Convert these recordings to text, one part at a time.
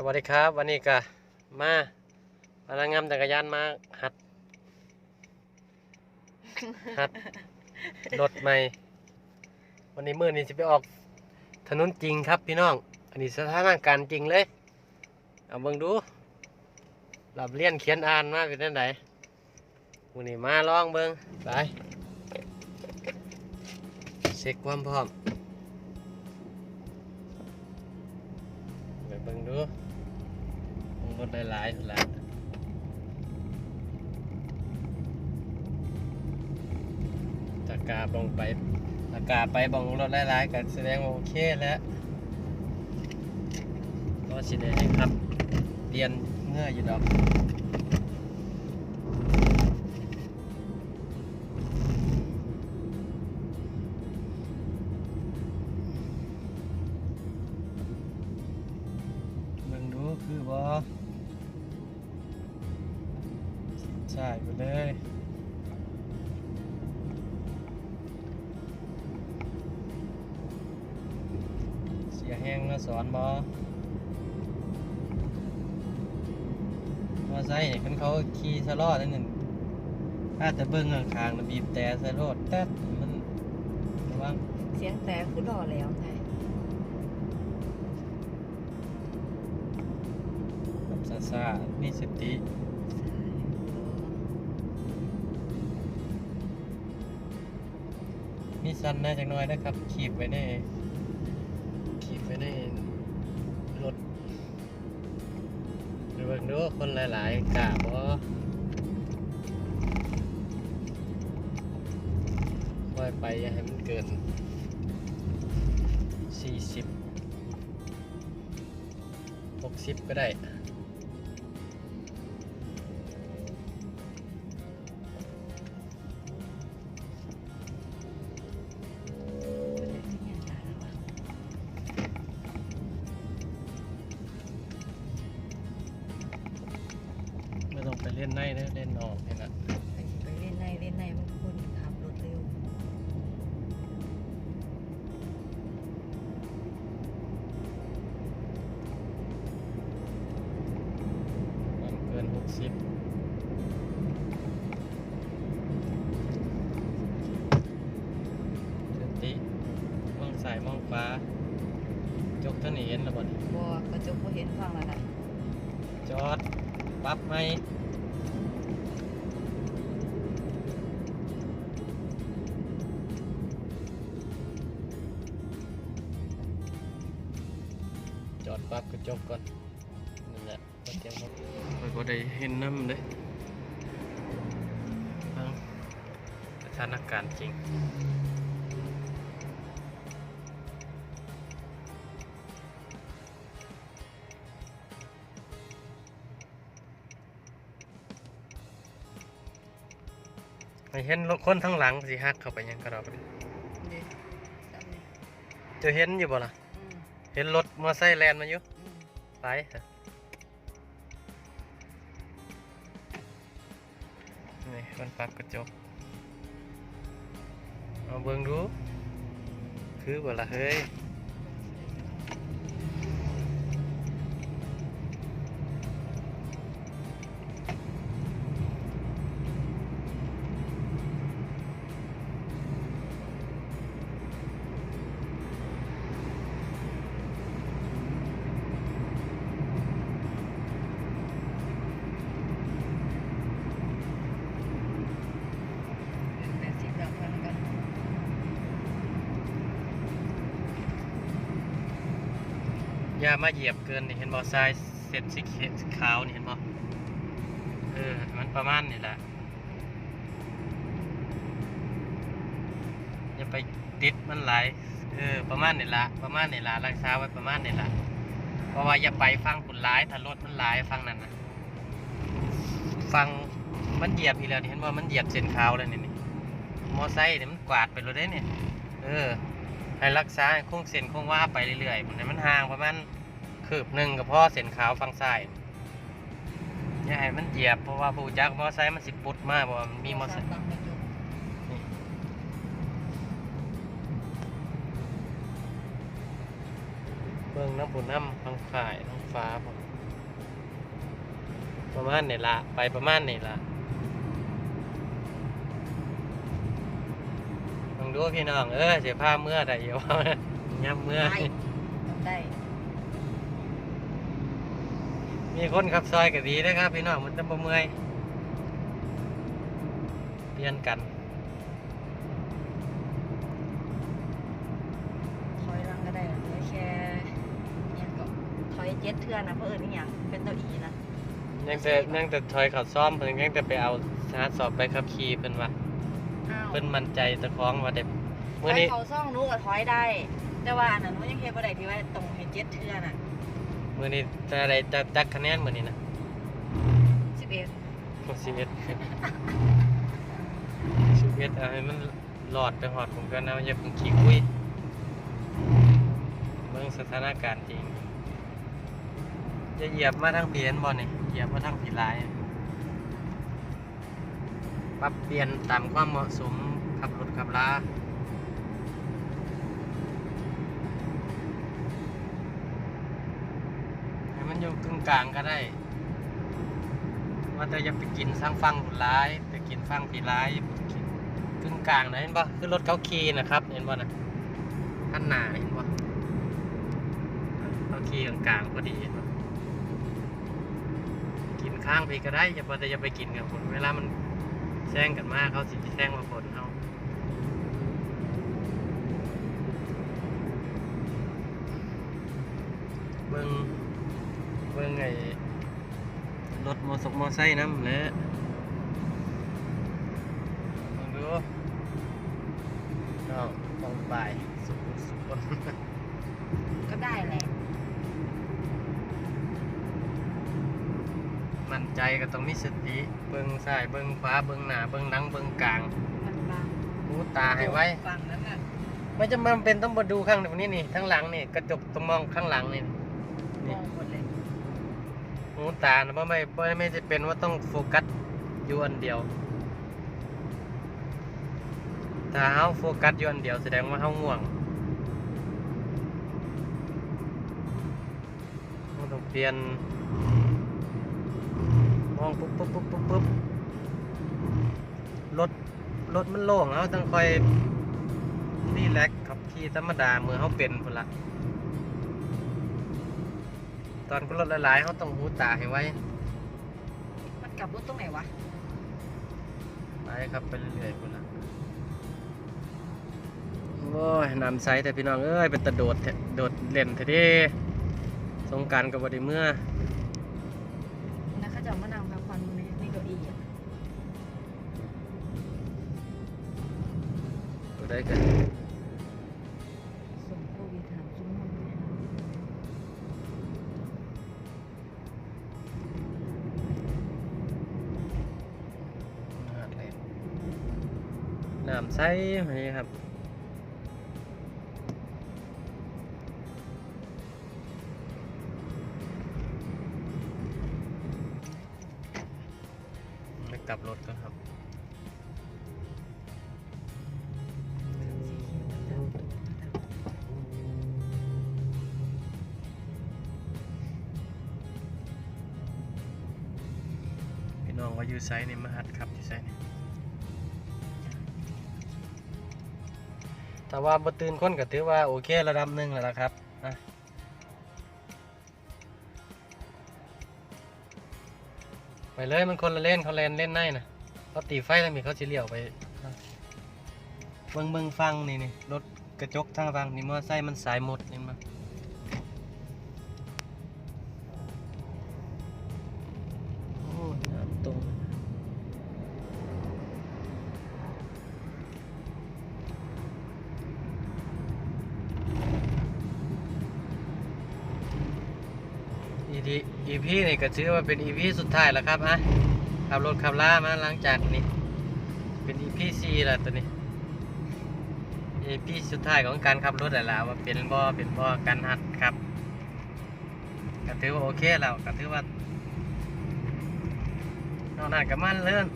สวัสดีครับ วันนี้ก็มาพนักงานจักรยานมาหัด หัดรถใหม่ วันนี้มื่อนี้จะไปออกถนนจริงครับพี่น้อง อันนี้สถานการณ์จริงเลย เอาเบิ่งดูหลับเรียนเขียนอ่านมาเป็นจังไดวันนี้มาลองเบิ่งไปเช็คความพร้อม บิ่งรถหลายๆพุ่นละตากาบองไปตากาไปบองรถหลายๆกันแสดงว่าโอเคแล้วก็สิได้ครับเรียนเมื่ออยู่ดอก สียแห้งมาสอนบ่มาใส่เนี่ยคันเขาขี่สลอนั่นนึงถ้าจะเบิ่งข้างๆน่ะบีบแต่ใส่รถแต๊ดมันระวังเสียงแต่คือรอแล้วไงแบบซ่าๆมีสติมีสั้นแหน่จักหน่อยนะครับขีบไว้ใน ขีบไปในรถเบิ่งดูคนหลายๆกล้าบ่ค่อยไปอย่าให้มันเกิน 40 60 ก็ได้ นเห็นแล้วบ่นี่บัวกระจกก็เห็นฟังแล้วนะจอดปรับไหมจอดปรับกระจกก่อนนั่นแหละก็เตรียมรถไปก็ได้เห็นน้ำเลยฟังสถานการณ์จริง ให้เห็นรถคนทั้งหลังสิฮักเข้าไปหยังกระดอกเลยเด็กจับเลยจะเห็นอยู่บ่ล่ะ อืมเห็นรถมอไซค์แลนมาอยู่อืมไปเถอะนี่มันปรับกระจกเอาเบิ่งดู คือบ่ล่ะเฮ้ย มาเหยียบเกินนี่เห็นบ่ทรายเส้นสีขาวนี่เห็นบ่เออมันประมาณนี่แหละอย่าไปติดมันหลายเออประมาณนี่ละประมาณนี่ละรักษาไว้ประมาณนี่ละเพราะว่าอย่าไปฟังผลร้ายถ้ารถมันหลายฟังนั่นนะฟังมันเหยียบอีกแล้วเห็นว่ามันเหยียบเส้นขาวแล้วนี่นี่มอไซค์เนี่ยมันกวาดไปเลยได้เนี่ยเออให้รักษาให้คงเส้นคงว่าไปเรื่อยๆมันมันห่างประมาณ คืบหนึ่งกับพ่อเส้นขาวฟังซ้ายอย่าให้มันเหยียบเพราะว่าผู้จักมอไซค์มันสิปุดมากเพราะว่ามันมีมอไซค์ตั้งกระจกเบิ่งน้ำบุญน้ำทางฝ่ายทางฟ้าผมประมาณนี่ละไปประมาณนี่ละลองดูพี่น้องเออเสียผ้าเมื่อใดอยู่ย่ำเมื่อได้ได้ มีคนขับซอยก็ดีนะครับพี่น้องมันจะบ่เมื่อยเปลี่ยนกันถอยหลังก็ได้นะเหลือแค่เนี่ยก็ถอยเจ็ดเทื่อนะเพราะเอิญนี่ยังเป็นตัวอีนะยังแต่ยังแต่ถอยเขาซ้อมเพิ่นยังแต่ไปเอาสาสอบไปขับขี่เพิ่นว่าอ้าวเพิ่นมั่นใจตะคองว่าเด็บถมื้ออยนี้ เขาซ่องรู้ก็ถอยได้ แต่ว่าอันนั้นหนูยังเฮ็ดบ่ได้ที่ว่าตรงให้เจ็ดเทื่อน่ะ มื้อนี้จะได้จะจักคะแนนมื้อนี้นะสิบเอ็ด61 11เอาให้มันหลอดไปหอดผมกันนะอย่าเพิ่งขี้คุยเบิ่งสถานการณ์จริงจะเหยียบมาทางเพียนบ่นี่เหยียบมาทางผีลายปรับเปลี่ยนตามความเหมาะสมขับรถขับลา กึ่งกลางก็ได้ ว่าแต่อย่าไปกินสร้างฟังผลร้ายไปกินฟังผีร้ายอย่าไปกินกึ่งกลางนะเห็นปะคือรถเขาขี่นะครับ เห็นปะนะขั้นหนาเห็นปะเขาขี่กลางๆพอดีเห็นปะกินข้างไปก็ได้อย่าไปแต่อย่าไปกินกับคนเวลามันแซงกันมากเขาสิแซงมาผลเขาเบิ่ง อสกมอไซค์น้ำแหละเบิ่งดูเอาต้องไปสุขสุขคนก็ได้แหละมั่นใจก็ต้องมีสติเบิ่งซ้ายเบิ่งขวาเบิ่งหน้าเบิ่งหลังเบิ่งกลางมันบางหูตาให้ไว้ฝั่งนั้นน่ะไม่จำเป็นเป็นต้องมาดูข้างนี้นี่ข้างหลังนี่กระจกต้องมองข้างหลังนี่มนี่ องหมดเลย หูตานะเพราะไม่เพราะไม่จะเป็นว่าต้องโฟกัสอยู่อันเดียว ถ้าเฮาโฟกัสอยู่อันเดียวแสดงว่าเฮาง่วงต้องเปลี่ยนมองปุ๊บปุ๊บปุ๊บปุ๊บปุ๊บรถรถมันโล่งเฮาต้องคอยรีแลกขับขี่ธรรมดาเมื่อเฮาเป็นพุ่นละ ตอนรถหลายๆเฮาต้องหูตาให้ไว้มันกลับรถตรงไหนวะไปครับไปเรื่อยๆพุ่นละโอ้ยน้ำใสแต่พี่น้องเอ้ยเป็นตะโดดแท้โดดเล่นเถอะเดิสงกรารกับวันเมื่อนะเขาจะเอามะนาวพักผ่อนในในเก้าอี้อะตัวได้กัน น้ำใสไหมครับไปกลับรถกันครับพี่น้องว่าอยู่ไซในมหัดครับอยู่ไซนี่ แต่ว่าบ่ตื่นคนก็ถือว่าโอเคระดับหนึ่งแล้วละครับนะไปเลยมันคนละเล่นเขาเล่นเล่นในนะเขาตีไฟแล้วมีเขาจะเลี้ยวไปเบิ่งเบิ่งฟังนี่นี่รถกระจกทางฟังนี่มอไซค์มันสายหมดนี่มา อีพีนี่ก็ถือว่าเป็นอีพีสุดท้ายแล้วครับอะขับรถขับล่ามาหลังจากนี้ เป็นอีพีซีแล้วตัวนี้อีพีสุดท้ายของการขับรถแล้วล่ะว่าเป็นบ่เป็นบ่การหัดครับก็ถือว่าโอเคแล้วก็ถือว่านอกนั้นก็มันเลื่อน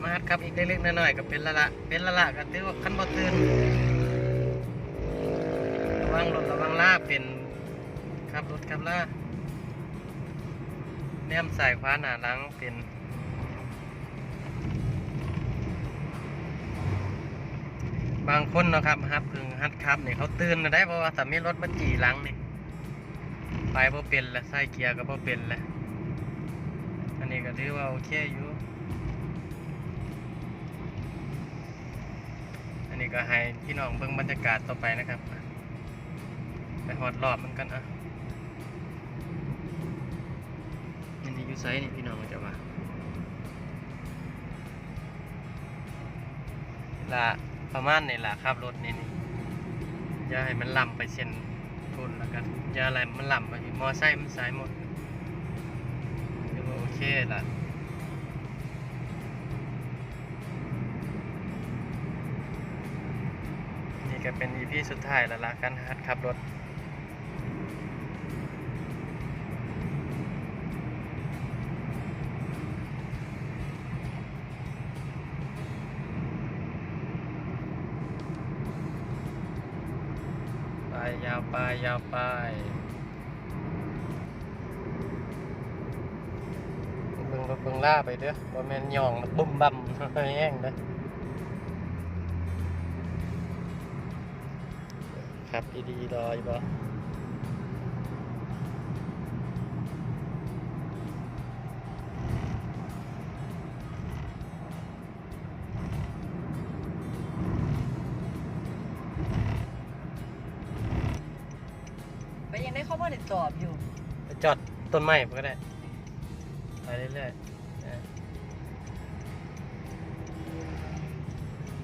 มาหัดขับอีกเล็กๆน้อยๆก็เป็นละละเป็นละละก็ถือว่าคันบ่ตื่นระวังรถระวังล่าเป็น ขับรถขับล่านมสายขวาหนาหลังเป็นบางคนนะครับฮับพึงฮัดครับเนี่ยเขาตื่นนะได้เพราะว่าแต่มีรถมาจีหลังนี่ไปพอเป็นละใส่เกียร์ก็พอเป็นละอันนี้ก็ถือว่าโอเคอยู่ อันนี้ก็ให้พี่น้องเบิ่งบรรยากาศต่อไปนะครับ ไปหอดรอบมันกันอะ อยูไซนี่พี่น้องมันจะว่าละประมาณนี่แหละครับรถนี่นี่อย่าให้มันล่ำไปเส้นทุนแล้วกันอย่าอะไรมันล่ำไปมอไซค์มันสายหมดถือว่าโอเคละนี่ก็เป็น EP สุดท้ายแล้วละการหัดขับรถ ยาวไปยาวไปเบิ่งรถเบิ่งล่าไปเด้อบ่แม่นย่องบุ่มบั่มแย่งเด้อครับดีๆรออยู่บ่ ได้เข้ามาติดอบอยู่ไปจอดต้นไม้ก็ได้ ไปเรื่อยๆเออ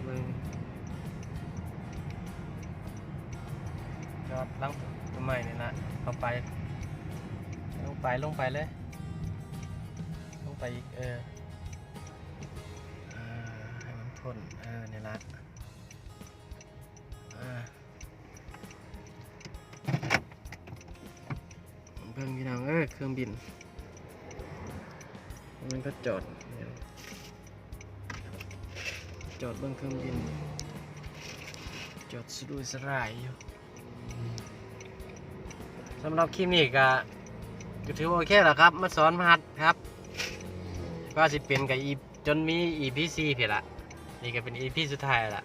เบิ่งจอดหลังต้นไม้นี่ละเข้าไป ลงไปลงไปเลย ลงไปอีกเออเออให้มันพ่นเออนี่ละ บิ่งพี่น้องเออเครื่องบิน มันก็จอด จอดเบิ่งเครื่องบิน จอดสะดุยสลายอยู่สำหรับคลิปนี้ก็ก็ถือว่าโอเคแล้วครับ มาสอนมหัดครับ ก็สิเป็นกับอีจนมี EP 4เพียละ นี่ก็เป็น EP สุดท้ายละ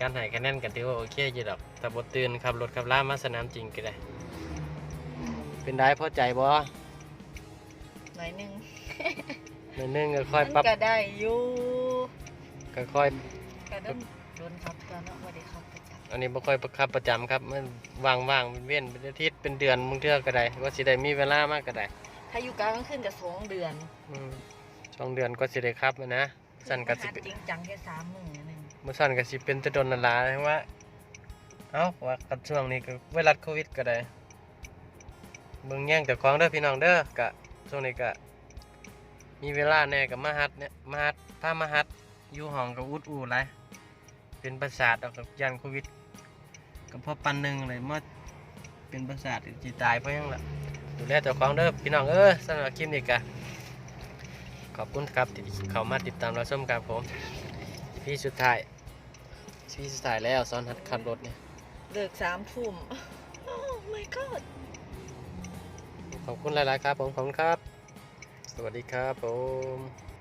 การให้คะแนนก็ถือว่าโอเคอยู่ดอกแต่บทตื่นขับรถขับล่ามาสนามจริงก็ได้ เป็นได้พอใจบ่หน่อยหนึงในนึงก็ค่อยมันปรับก็ได้อยู่ก็ค่อย ก็โดนโดนครับตอนนั้นบ่ได้ครับประจำอันนี้บ่ค่อยประคับประจำครับมันว่างๆเป็นเว้นเป็นอาทิตย์เป็นเดือนมึงเทื่อก็ได้ก็สิได้มีเวลามากก็ได้ถ้าอยู่กลางคืนก็สองเดือนอืมสองเดือนก็สิได้ครับอะนะสั่นก็สิหัดเป็น จริงจังแค่สามมื้อนึงมื่อสั่นก็สิเป็นแตะดนนันลาเพราะว่า เอ้าว่ากับช่วงนี้ก็ไวรัสโควิดก็ได้ เบิ่งแย่งแต่ของเด้อพี่น้องเด้อกะช่วงนี้ก็มีเวลาแน่กับมาฮัดเนี่ยมาฮัดถ้ามาฮัดอยู่ห้องกับอุดอูไรเป็นประสาทเอากับยันโควิดก็เพราะปันหนึ่งเลยเมื่อเป็นประสาทจีตายเพราะยังล่ะดูแลเจ้าของเด้อพี่น้องเอ้ยสำหรับคลิปนี้กะขอบคุณครับที่เข้ามาติดตามเราชมครับผมพี่สุดท้ายพี่สุดท้ายแล้วซ้อนหัดขับรถเนี่ยเลิกสามทุ่มโอ้ my god ขอบคุณหลาย ๆ ครับผมขอบคุณครับ สวัสดีครับผม